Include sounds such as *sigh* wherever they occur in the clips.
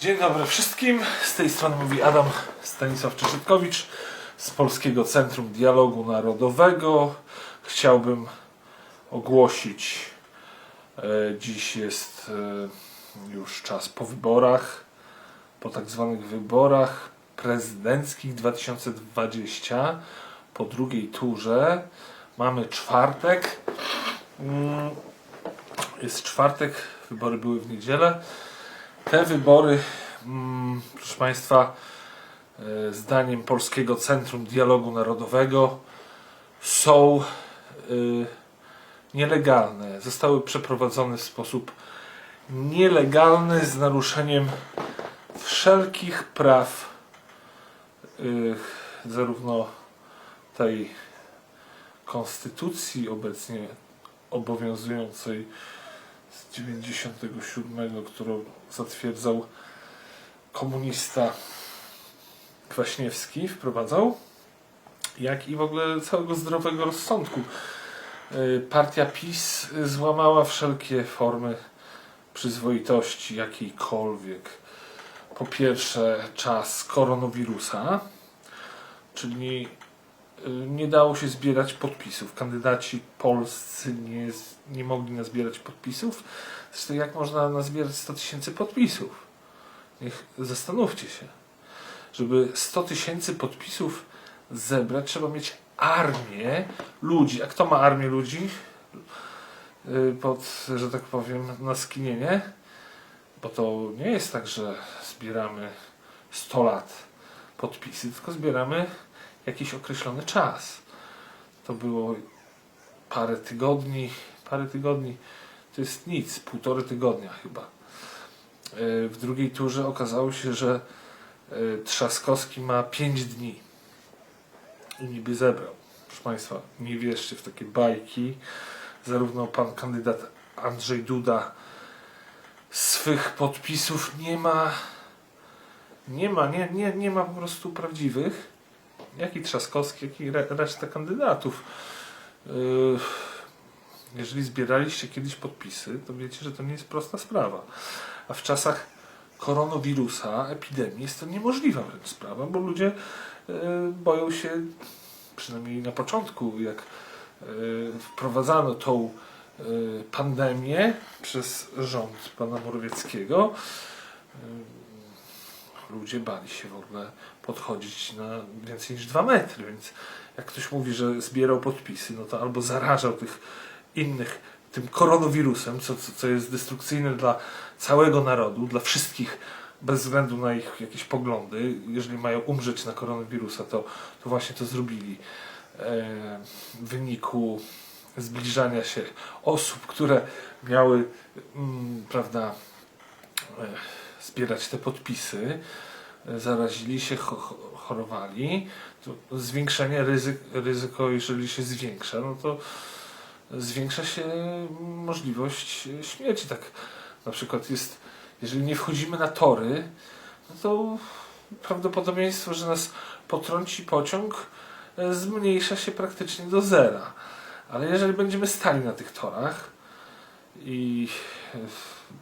Dzień dobry wszystkim. Z tej strony mówi Adam Stanisław Czeszytkowicz z Polskiego Centrum Dialogu Narodowego. Chciałbym ogłosić, e, dziś jest e, już czas po wyborach, po tak zwanych wyborach prezydenckich 2020, po drugiej turze. Mamy czwartek. Mm, Jest czwartek, wybory były w niedzielę. Te wybory, mm, proszę Państwa, e, zdaniem Polskiego Centrum Dialogu Narodowego są y, nielegalne. Zostały przeprowadzone w sposób nielegalny z naruszeniem wszelkich praw zarówno tej konstytucji obecnie obowiązującej z 97, którą zatwierdzał komunista Kwaśniewski, wprowadzał, jak i w ogóle całego zdrowego rozsądku. Y, Partia PiS złamała wszelkie formy przyzwoitości jakiejkolwiek. Po pierwsze, czas koronawirusa, czyli nie dało się zbierać podpisów. Kandydaci polscy nie, nie mogli nazbierać podpisów. Zresztą jak można nazbierać 100 tysięcy podpisów? Niech zastanówcie się. Żeby 100 tysięcy podpisów zebrać, trzeba mieć armię ludzi. A kto ma armię ludzi? Y, Pod, że tak powiem, na skinienie? Bo to nie jest tak, że zbieramy 100 lat podpisy, tylko zbieramy jakiś określony czas. To było parę tygodni, parę tygodni, to jest nic, półtorej tygodnia chyba. E, W drugiej turze okazało się, że e, Trzaskowski ma 5 dni i niby zebrał. Proszę Państwa, nie wierzcie w takie bajki. Zarówno pan kandydat Andrzej Duda swych podpisów nie ma, nie ma, nie, nie, nie ma po prostu prawdziwych jak i Trzaskowski, jak i re, reszta kandydatów. Yy, Jeżeli zbieraliście kiedyś podpisy, to wiecie, że to nie jest prosta sprawa. A w czasach koronawirusa, epidemii, jest to niemożliwa wręcz sprawa, bo ludzie yy, boją się, przynajmniej na początku, jak yy, wprowadzano tą pandemię przez rząd pana Morawieckiego, ludzie bali się w ogóle podchodzić na więcej niż dwa metry, więc jak ktoś mówi, że zbierał podpisy, no to albo zarażał tych innych tym koronawirusem, co, co, co jest destrukcyjne dla całego narodu, dla wszystkich, bez względu na ich jakieś poglądy. Jeżeli mają umrzeć na koronawirusa, to, to właśnie to zrobili e, w wyniku zbliżania się osób, które miały, mm, prawda, e, zbierać te podpisy, zarazili się, cho- cho- chorowali, to zwiększenie ryzyk, ryzyko, jeżeli się zwiększa, no to zwiększa się możliwość śmierci. Tak na przykład jest, jeżeli nie wchodzimy na tory, no to prawdopodobieństwo, że nas potrąci pociąg e, zmniejsza się praktycznie do zera. Ale jeżeli będziemy stali na tych torach i e,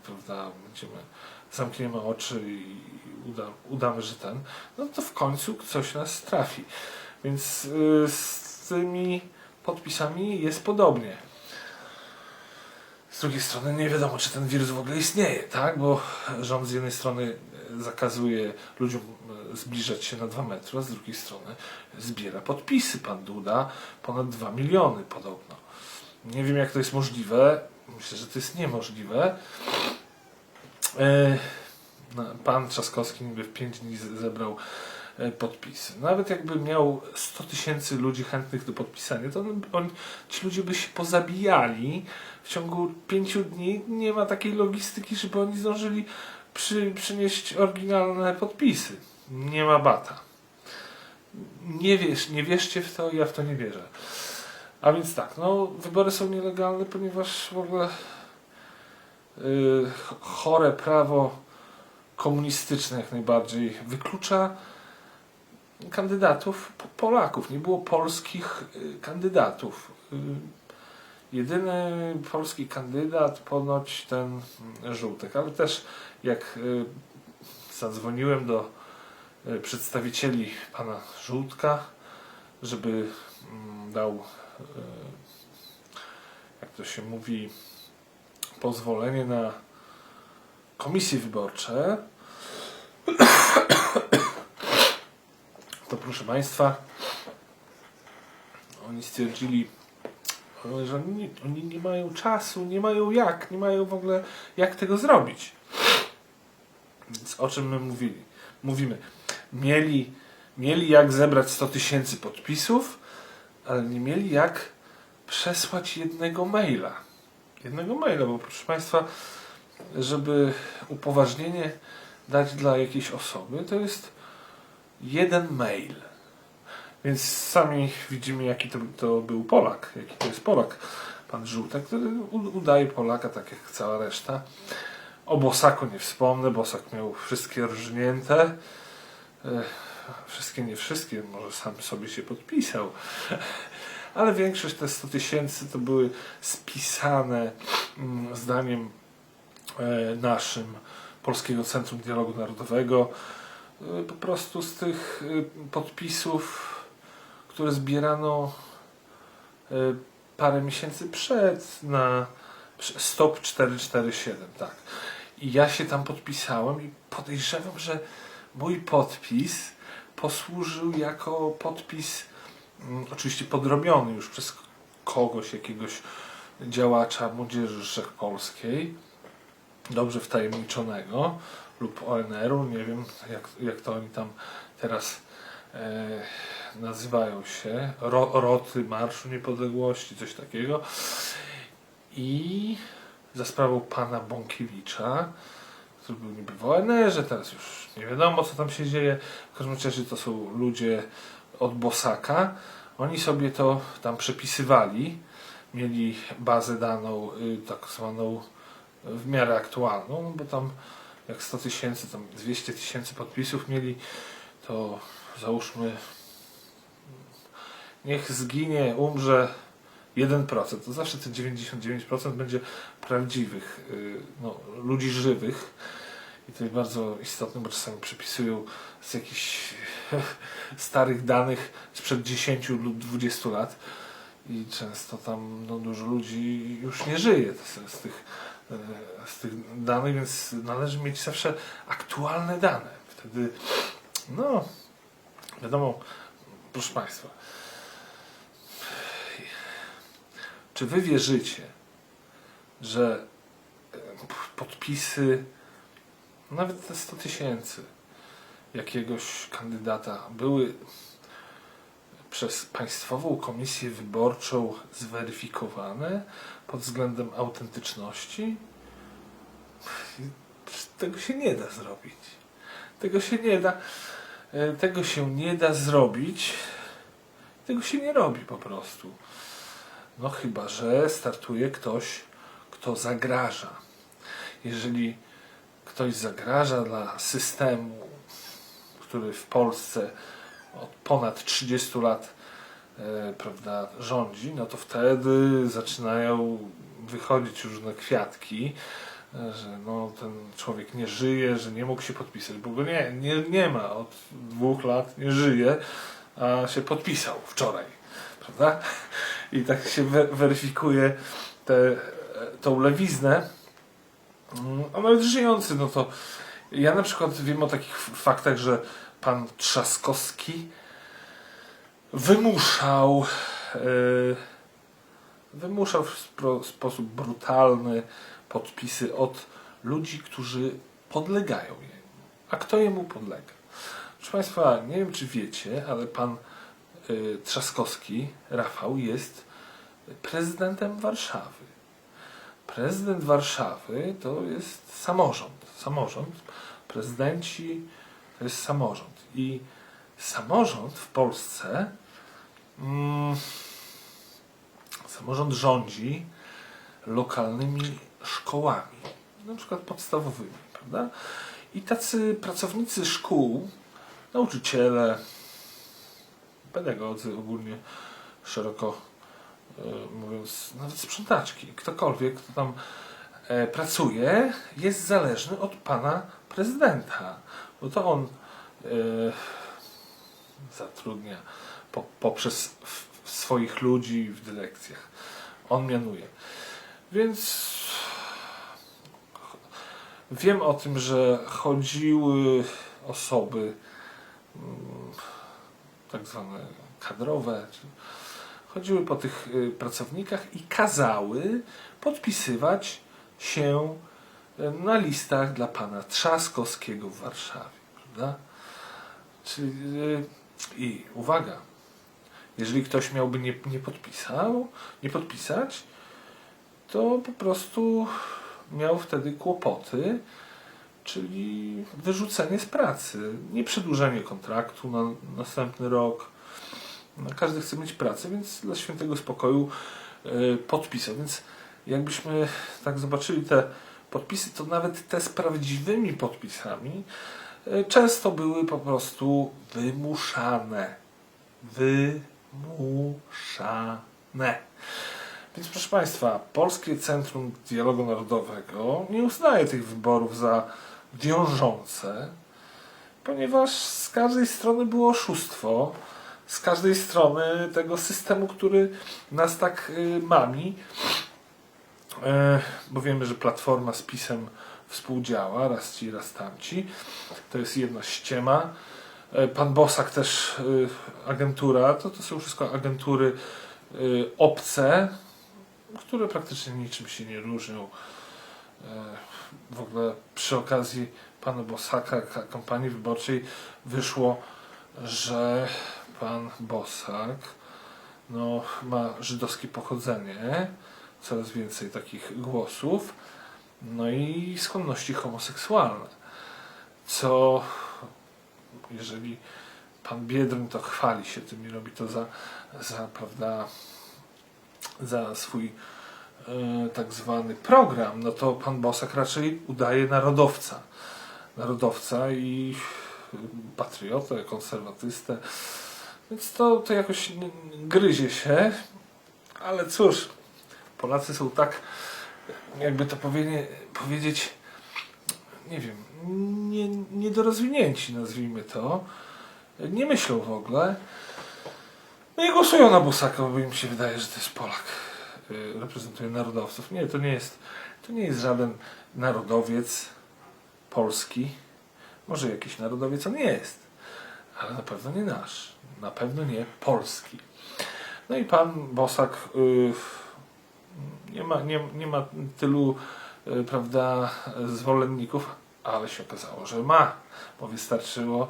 prawda, będziemy, zamkniemy oczy i uda, udamy, że ten, no to w końcu coś nas trafi. Więc y, z tymi podpisami jest podobnie. Z drugiej strony nie wiadomo, czy ten wirus w ogóle istnieje, tak? Bo rząd z jednej strony e, zakazuje ludziom e, zbliżać się na 2 metry, a z drugiej strony zbiera podpisy. Pan Duda ponad 2 miliony podobno. Nie wiem, jak to jest możliwe. Myślę, że to jest niemożliwe. E, no, Pan Trzaskowski niby w 5 dni zebrał e, podpisy. Nawet jakby miał 100 tysięcy ludzi chętnych do podpisania, to on, ci ludzie by się pozabijali w ciągu 5 dni. Nie ma takiej logistyki, żeby oni zdążyli przy, przynieść oryginalne podpisy. Nie ma bata. Nie wiesz, nie wierzcie w to, ja w to nie wierzę. A więc tak, no wybory są nielegalne, ponieważ w ogóle chore prawo komunistyczne jak najbardziej wyklucza kandydatów po- Polaków. Nie było polskich y, kandydatów. Y, Jedyny polski kandydat ponoć ten żółtek, ale też jak y, zadzwoniłem do przedstawicieli pana Żółtka, żeby mm, dał, jak to się mówi, pozwolenie na komisje wyborcze. To proszę Państwa, oni stwierdzili, że oni, oni nie mają czasu, nie mają jak, nie mają w ogóle jak tego zrobić. Więc o czym my mówili? Mówimy, mieli, mieli jak zebrać 100 tysięcy podpisów, ale nie mieli jak przesłać jednego maila. Jednego maila, bo proszę Państwa, żeby upoważnienie dać dla jakiejś osoby, to jest jeden mail. Więc sami widzimy, jaki to, to był Polak, jaki to jest Polak, pan Żółtek, który udaje Polaka, tak jak cała reszta. O Bosaku nie wspomnę, Bosak miał wszystkie rżnięte. E, Wszystkie, nie wszystkie, może sam sobie się podpisał. Ale większość te 100 tysięcy to były spisane mm, zdaniem e, naszym Polskiego Centrum Dialogu Narodowego e, po prostu z tych e, podpisów, które zbierano parę miesięcy przed na Stop 447, tak. I ja się tam podpisałem i podejrzewam, że mój podpis posłużył jako podpis oczywiście podrobiony już przez kogoś, jakiegoś działacza Młodzieży Wszechpolskiej, dobrze wtajemniczonego lub ONR-u, nie wiem jak, jak to oni tam teraz e, nazywają się, Ro, Roty Marszu Niepodległości, coś takiego. I za sprawą pana Bąkiewicza, który był niby w ONR-ze, teraz już nie wiadomo co tam się dzieje. W każdym razie to są ludzie od Bosaka. Oni sobie to tam przepisywali. Mieli bazę daną, y, tak zwaną w miarę aktualną, bo tam jak 100 tysięcy, tam 200 tysięcy podpisów mieli, to załóżmy niech zginie, umrze 1%, to zawsze te 99% będzie prawdziwych, y, no, ludzi żywych. I to jest bardzo istotne, bo czasami przepisują z jakichś *laughs* starych danych sprzed 10 lub 20 lat i często tam no, dużo ludzi już nie żyje z, z, tych, e, z tych danych, więc należy mieć zawsze aktualne dane. Wtedy, no, wiadomo, proszę Państwa, czy Wy wierzycie, że e, podpisy, nawet te 100 tysięcy jakiegoś kandydata były przez Państwową Komisję Wyborczą zweryfikowane pod względem autentyczności? Tego się nie da zrobić. Tego się nie da. e, Tego się nie da zrobić. Tego się nie robi po prostu. No chyba, że startuje ktoś, kto zagraża. Jeżeli ktoś zagraża dla systemu, który w Polsce od ponad 30 lat e, prawda, rządzi, no to wtedy zaczynają wychodzić różne kwiatki, e, że no, ten człowiek nie żyje, że nie mógł się podpisać, bo go nie, nie, nie ma od dwóch lat, nie żyje, a się podpisał wczoraj, prawda? I tak się we, weryfikuje tę tą lewiznę, Mm, a nawet żyjący, no to ja na przykład wiem o takich faktach, że pan Trzaskowski wymuszał e, wymuszał w sposób brutalny podpisy od ludzi, którzy podlegają jemu. A kto jemu podlega? Proszę Państwa, nie wiem czy wiecie, ale pan y, Trzaskowski, Rafał, jest prezydentem Warszawy. Prezydent Warszawy to jest samorząd. Samorząd. Prezydenci to jest samorząd. I samorząd w Polsce mm, samorząd rządzi lokalnymi szkołami, na przykład podstawowymi, prawda? I tacy pracownicy szkół, nauczyciele, pedagodzy ogólnie szeroko e, mówiąc, nawet sprzątaczki, ktokolwiek, kto tam pracuje, jest zależny od pana prezydenta, bo to on e, zatrudnia po, poprzez swoich ludzi w dyrekcjach. On mianuje. Więc wiem o tym, że chodziły osoby mm, tak zwane kadrowe, chodziły po tych y, pracownikach i kazały podpisywać się y, na listach dla pana Trzaskowskiego w Warszawie, prawda? Czyli, y, I uwaga, jeżeli ktoś miałby nie, nie podpisał, nie podpisać, to po prostu miał wtedy kłopoty, czyli wyrzucenie z pracy, nie przedłużenie kontraktu na następny rok. No, każdy chce mieć pracę, więc dla świętego spokoju y, podpisał. Więc jakbyśmy tak zobaczyli te podpisy, to nawet te z prawdziwymi podpisami y, często były po prostu wymuszane. Wymuszane. Więc proszę Państwa, Polskie Centrum Dialogu Narodowego nie uznaje tych wyborów za wiążące, ponieważ z każdej strony było oszustwo, z każdej strony tego systemu, który nas tak y, mami, e, bo wiemy, że Platforma z PiSem współdziała, raz ci, raz tamci. To jest jedna ściema. E, Pan Bosak też y, agentura, to, to są wszystko agentury obce, które praktycznie niczym się nie różnią. E, W ogóle przy okazji pana Bosaka ka- kampanii wyborczej wyszło, że pan Bosak no, ma żydowskie pochodzenie, coraz więcej takich głosów, no i skłonności homoseksualne. Co jeżeli pan Biedroń to chwali się tym i robi to za, za prawda, za swój e, tak zwany program, no to pan Bosak raczej udaje narodowca. Narodowca i patriotę, konserwatystę. Więc to, to jakoś gryzie się, ale cóż, Polacy są tak, jakby to powie, powiedzieć, nie wiem, nie, niedorozwinięci, nazwijmy to. Nie myślą w ogóle. No i głosują na Bosaka, bo im się wydaje, że to jest Polak. y, Reprezentuje narodowców. Nie, to nie jest, to nie jest żaden narodowiec polski. Może jakiś narodowiec on jest, ale na pewno nie nasz. Na pewno nie polski. No i pan Bosak y, nie, ma, nie, nie ma tylu y, prawda, zwolenników, ale się okazało, że ma, bo wystarczyło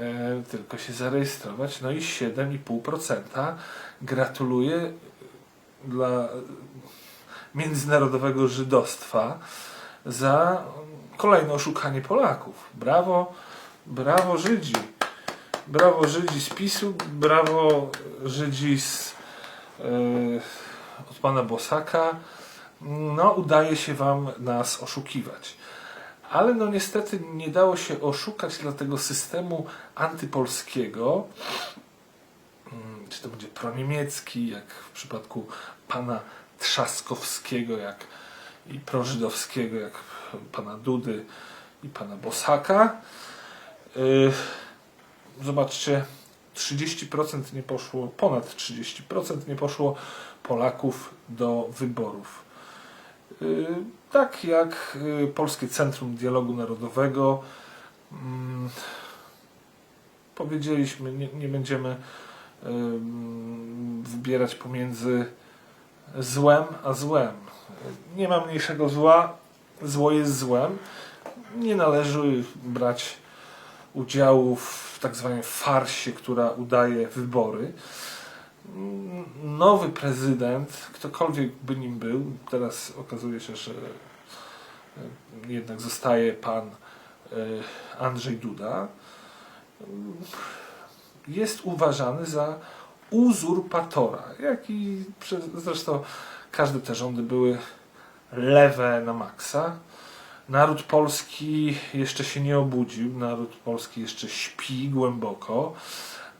e, tylko się zarejestrować. No i 7,5% gratuluję dla międzynarodowego żydostwa za kolejne oszukanie Polaków. Brawo, brawo Żydzi. Brawo Żydzi z PiSu, brawo Żydzi z, e, od pana Bosaka. No, udaje się wam nas oszukiwać. Ale no niestety nie dało się oszukać dla tego systemu antypolskiego, Mm, czy to będzie proniemiecki, jak w przypadku pana Trzaskowskiego, jak i prożydowskiego, jak pana Dudy i pana Bosaka. Yy, Zobaczcie, 30% nie poszło, ponad 30% nie poszło Polaków do wyborów. Yy, Tak jak yy, Polskie Centrum Dialogu Narodowego mm, powiedzieliśmy, nie, nie będziemy wybierać pomiędzy złem a złem. Nie ma mniejszego zła, zło jest złem. Nie należy brać udziału w tak zwanej farsie, która udaje wybory. Nowy prezydent, ktokolwiek by nim był, teraz okazuje się, że e, jednak zostaje pan e, Andrzej Duda, jest uważany za uzurpatora, jak i zresztą każde te rządy były lewe na maksa. Naród polski jeszcze się nie obudził, naród polski jeszcze śpi głęboko.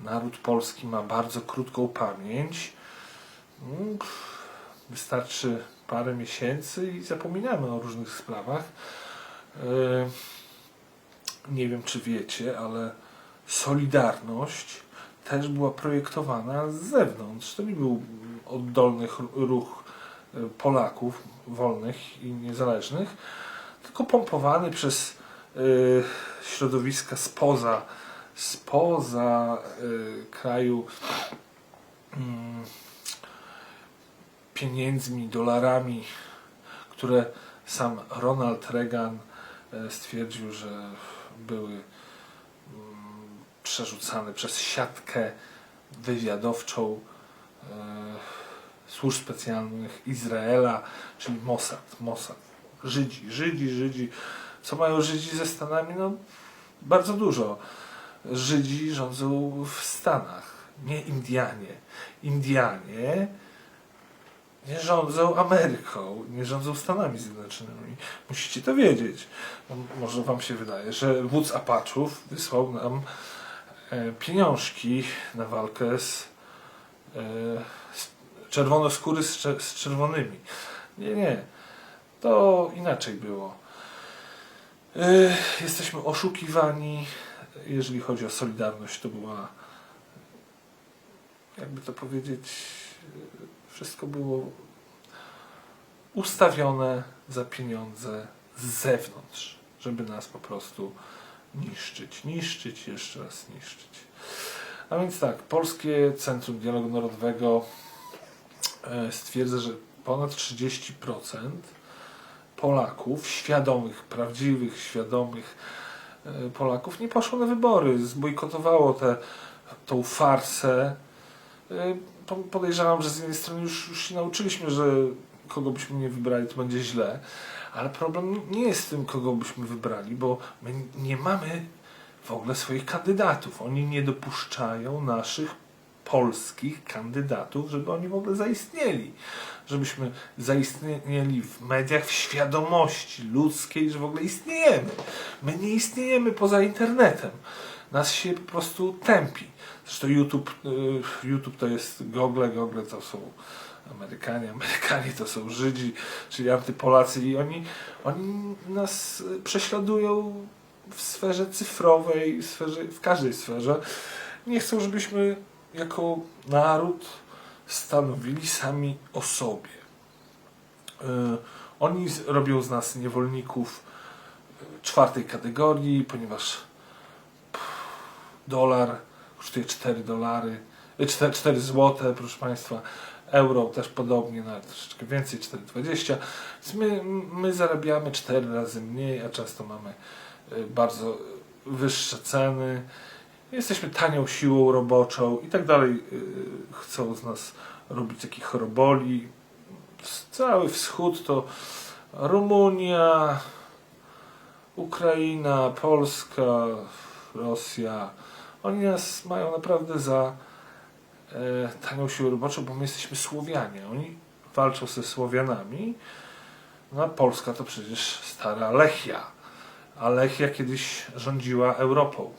Naród polski ma bardzo krótką pamięć. Mm, Wystarczy parę miesięcy i zapominamy o różnych sprawach. Yy, nie wiem czy wiecie, ale Solidarność też była projektowana z zewnątrz. To nie był oddolny ch- ruch y, Polaków wolnych i niezależnych, tylko pompowany przez y, środowiska spoza, spoza y, kraju mm, pieniędzmi, dolarami, które sam Ronald Reagan e, stwierdził, że były mm, przerzucane przez siatkę wywiadowczą e, służb specjalnych Izraela, czyli Mossad. Mossad. Żydzi, Żydzi, Żydzi. Co mają Żydzi ze Stanami? No, bardzo dużo. Żydzi rządzą w Stanach, nie Indianie. Indianie nie rządzą Ameryką, nie rządzą Stanami Zjednoczonymi. Musicie to wiedzieć. No, może wam się wydaje, że wódz Apachów wysłał nam e, pieniążki na walkę z, e, z czerwonoskóry z, z czerwonymi. Nie, nie. To inaczej było. E, jesteśmy oszukiwani. Jeżeli chodzi o Solidarność, to była jakby to powiedzieć, wszystko było ustawione za pieniądze z zewnątrz, żeby nas po prostu niszczyć, niszczyć, jeszcze raz niszczyć. A więc tak, Polskie Centrum Dialogu Narodowego e, stwierdza, że ponad 30% Polaków, świadomych, prawdziwych, świadomych Polaków nie poszło na wybory, zbojkotowało tę farsę. E, po- Podejrzewam, że z jednej strony już, już się nauczyliśmy, że kogo byśmy nie wybrali, to będzie źle, ale problem nie jest w tym, kogo byśmy wybrali, bo my nie mamy w ogóle swoich kandydatów. Oni nie dopuszczają naszych polskich kandydatów, żeby oni w ogóle zaistnieli. Żebyśmy zaistnieli w mediach, w świadomości ludzkiej, że w ogóle istniejemy. My nie istniejemy poza internetem. Nas się po prostu tępi. Zresztą YouTube, y, YouTube to jest Google, Google to są Amerykanie, *laughs* Amerykanie to są Żydzi, czyli antypolacy i oni, oni nas y, prześladują w sferze cyfrowej, w, sferze, w każdej sferze. Nie chcą, żebyśmy jako naród stanowili sami o sobie. Y, Oni robią z nas niewolników y, czwartej kategorii, ponieważ dolar kosztuje 4 dolary, y, 4, 4 złote, proszę Państwa. Euro też podobnie, nawet troszeczkę więcej, 4,20. Więc my, my zarabiamy 4 razy mniej, a często mamy bardzo wyższe ceny. Jesteśmy tanią siłą roboczą i tak dalej. y, Chcą z nas robić takich choroboli. Cały wschód to Rumunia, Ukraina, Polska, Rosja. Oni nas mają naprawdę za e, tanią siłę roboczą, bo my jesteśmy Słowianie. Oni walczą ze Słowianami. No a Polska to przecież stara Lechia. A Lechia kiedyś rządziła Europą.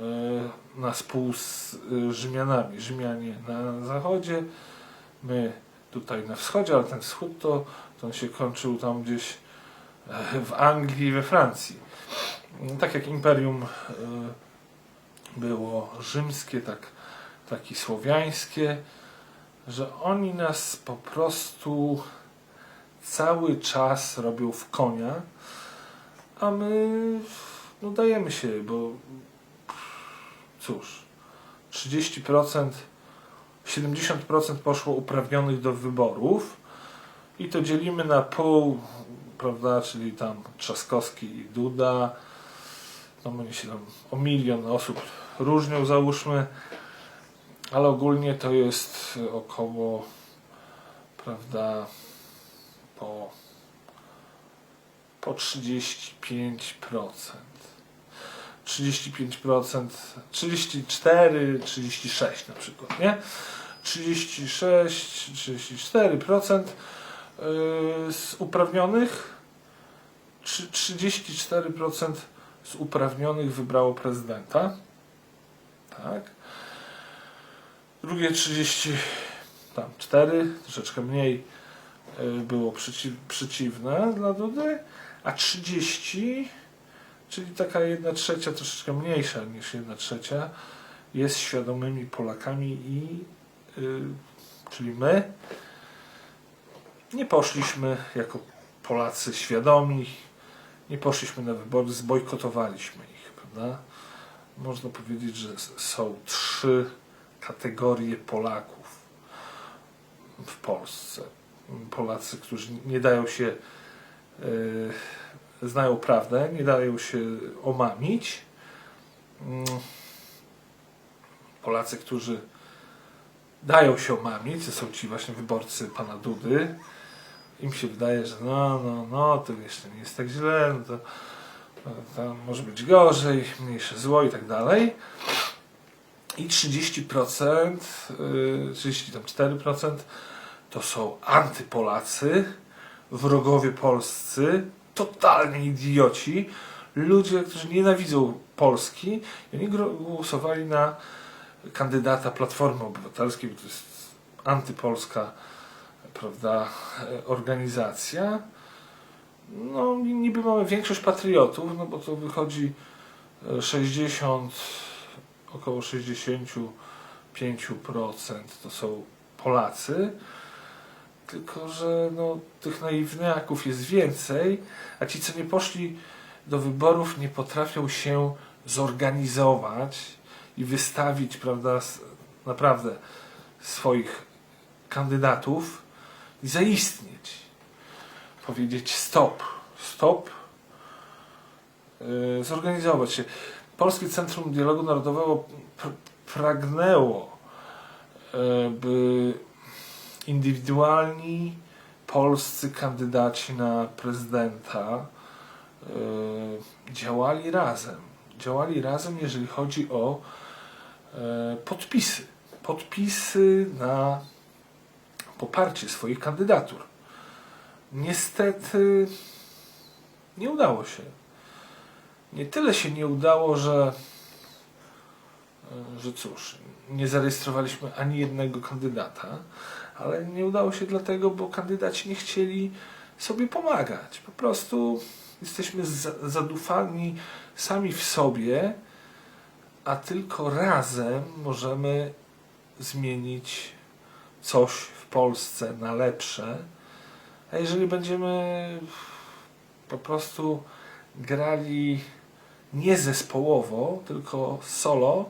E, na spół z e, Rzymianami. Rzymianie na zachodzie, my tutaj na wschodzie, ale ten wschód to, to on się kończył tam gdzieś e, w Anglii i we Francji. Tak jak imperium było rzymskie, tak, tak i słowiańskie, że oni nas po prostu cały czas robią w konia, a my no dajemy się, bo cóż, 30%, 70% poszło uprawnionych do wyborów i to dzielimy na pół, prawda, czyli tam Trzaskowski i Duda, no oni się tam o milion osób różnią załóżmy, ale ogólnie to jest około, prawda, po, po 35%. 35%, 34, 36 na przykład, nie? 36, 34% yy, z uprawnionych, trzy- 34% z uprawnionych wybrało prezydenta. Tak. Drugie 30, tam 4, troszeczkę mniej yy, było przeciw, przeciwne dla Dudy, a 30 czyli taka jedna trzecia, troszeczkę mniejsza niż jedna trzecia, jest świadomymi Polakami i y, czyli my nie poszliśmy jako Polacy świadomi, nie poszliśmy na wybory, zbojkotowaliśmy ich, prawda? Można powiedzieć, że są trzy kategorie Polaków w Polsce. Polacy, którzy nie dają się, e, znają prawdę, nie dają się omamić. Mm. Polacy, którzy dają się omamić, to są ci właśnie wyborcy pana Dudy. Im się wydaje, że no, no, no, to jeszcze nie jest tak źle, no to, to może być gorzej, mniejsze zło i tak dalej. I 30%, yy, 34% to są antypolacy, wrogowie polscy, totalnie idioci, ludzie, którzy nienawidzą Polski i oni głosowali na kandydata Platformy Obywatelskiej, bo to jest antypolska prawda, e, organizacja. No, niby mamy większość patriotów, no bo to wychodzi e, 60, około 65% to są Polacy. Tylko, że no, tych naiwniaków jest więcej, a ci, co nie poszli do wyborów, nie potrafią się zorganizować i wystawić, prawda, naprawdę swoich kandydatów i zaistnieć. Powiedzieć stop, stop, yy, zorganizować się. Polskie Centrum Dialogu Narodowego pr pragnęło, yy, by indywidualni polscy kandydaci na prezydenta yy, działali razem. Działali razem, jeżeli chodzi o e, podpisy. Podpisy na poparcie swoich kandydatur. Niestety nie udało się. Nie tyle się nie udało, że, e, że cóż, nie zarejestrowaliśmy ani jednego kandydata, ale nie udało się dlatego, bo kandydaci nie chcieli sobie pomagać. Po prostu jesteśmy za- zadufani sami w sobie, a tylko razem możemy zmienić coś w Polsce na lepsze. A jeżeli będziemy po prostu grali nie zespołowo, tylko solo,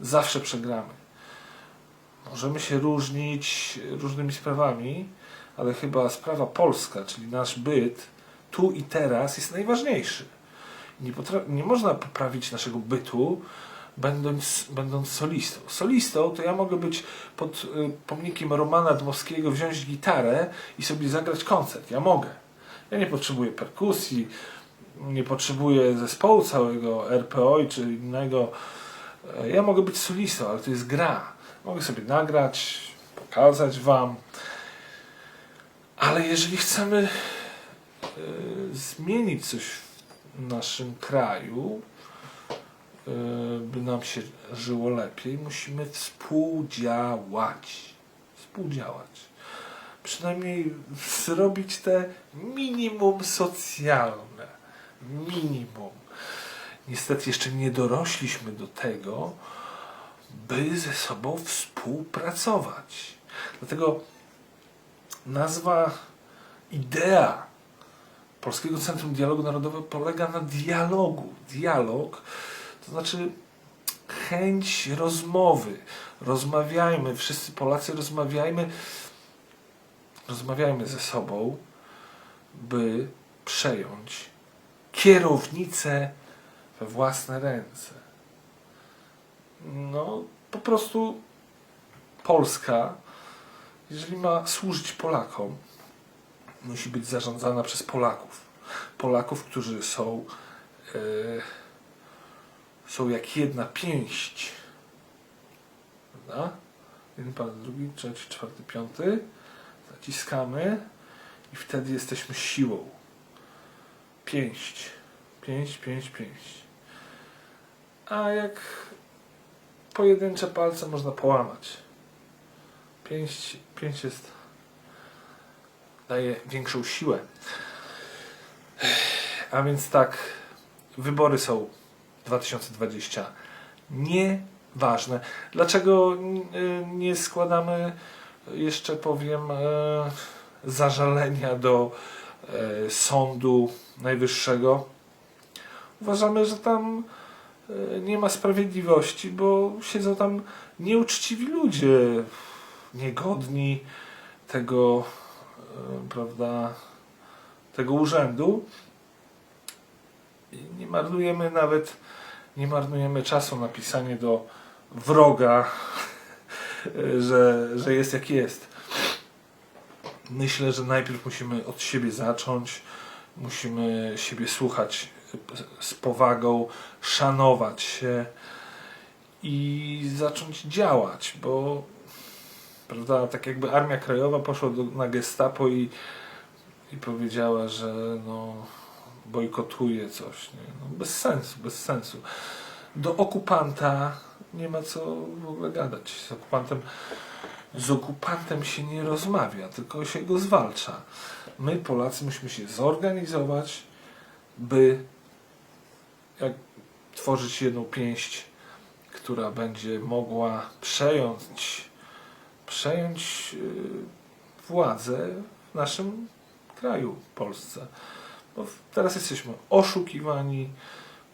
zawsze przegramy. Możemy się różnić różnymi sprawami, ale chyba sprawa polska, czyli nasz byt tu i teraz jest najważniejszy. Nie, nie można poprawić naszego bytu, będąc, będąc solistą. Solistą to ja mogę być pod y, pomnikiem Romana Dmowskiego, wziąć gitarę i sobie zagrać koncert. Ja mogę. Ja nie potrzebuję perkusji, nie potrzebuję zespołu całego RPO czy innego. Ja mogę być solistą, ale to jest gra. Mogę sobie nagrać, pokazać wam. Ale jeżeli chcemy y, zmienić coś w naszym kraju, y, by nam się żyło lepiej, musimy współdziałać. Współdziałać. Przynajmniej zrobić te minimum socjalne. Minimum. Niestety jeszcze nie dorośliśmy do tego, by ze sobą współpracować. Dlatego nazwa, idea Polskiego Centrum Dialogu Narodowego polega na dialogu. Dialog to znaczy chęć rozmowy. Rozmawiajmy, wszyscy Polacy rozmawiajmy, rozmawiajmy ze sobą, by przejąć kierownicę we własne ręce. No, po prostu Polska, jeżeli ma służyć Polakom, musi być zarządzana przez Polaków. Polaków, którzy są, e, są jak jedna pięść. Prawda? Jeden pan, drugi, trzeci, czwarty, piąty. Zaciskamy i wtedy jesteśmy siłą. Pięść. Pięść, pięść, pięść. A jak pojedyncze palce można połamać. Pięść, pięść jest daje większą siłę. A więc tak, wybory są 2020 nieważne. Dlaczego y, nie składamy jeszcze powiem e, zażalenia do e, Sądu Najwyższego? Uważamy, że tam nie ma sprawiedliwości, bo siedzą tam nieuczciwi ludzie, niegodni tego, e, prawda, tego urzędu. I nie marnujemy nawet, nie marnujemy czasu na pisanie do wroga, *laughs* że, że jest jak jest. Myślę, że najpierw musimy od siebie zacząć, musimy siebie słuchać z powagą, szanować się i zacząć działać, bo prawda, tak jakby Armia Krajowa poszła do, na gestapo i, i powiedziała, że no, bojkotuje coś. Nie? No, bez sensu, bez sensu. Do okupanta nie ma co w ogóle gadać. Z okupantem, z okupantem się nie rozmawia, tylko się go zwalcza. My, Polacy, musimy się zorganizować, by jak tworzyć jedną pięść, która będzie mogła przejąć, przejąć yy, władzę w naszym kraju, Polsce. Bo teraz jesteśmy oszukiwani,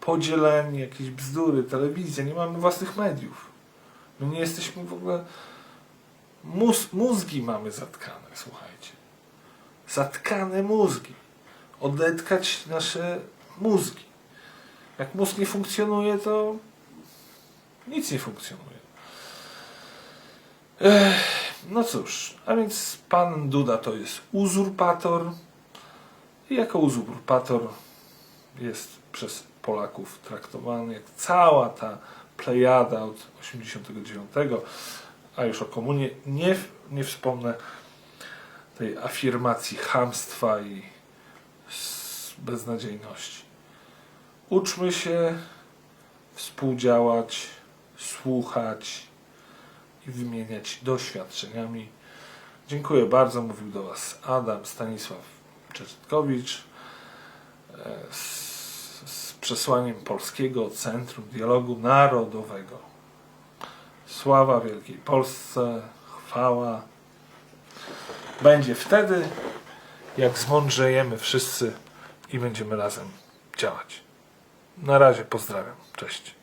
podzieleni, jakieś bzdury, telewizja, nie mamy własnych mediów. My nie jesteśmy w ogóle. Móz, mózgi mamy zatkane, słuchajcie. Zatkane mózgi. Odetkać nasze mózgi. Jak mózg nie funkcjonuje, to nic nie funkcjonuje. Ech, no cóż, a więc pan Duda to jest uzurpator i jako uzurpator jest przez Polaków traktowany jak cała ta plejada od 89, a już o komunie nie, nie wspomnę tej afirmacji chamstwa i beznadziejności. Uczmy się współdziałać, słuchać i wymieniać doświadczeniami. Dziękuję bardzo. Mówił do Was Adam Stanisław Czertkowicz e, z, z przesłaniem Polskiego Centrum Dialogu Narodowego. Sława Wielkiej Polsce, chwała. Będzie wtedy, jak zmądrzejemy wszyscy i będziemy razem działać. Na razie pozdrawiam. Cześć.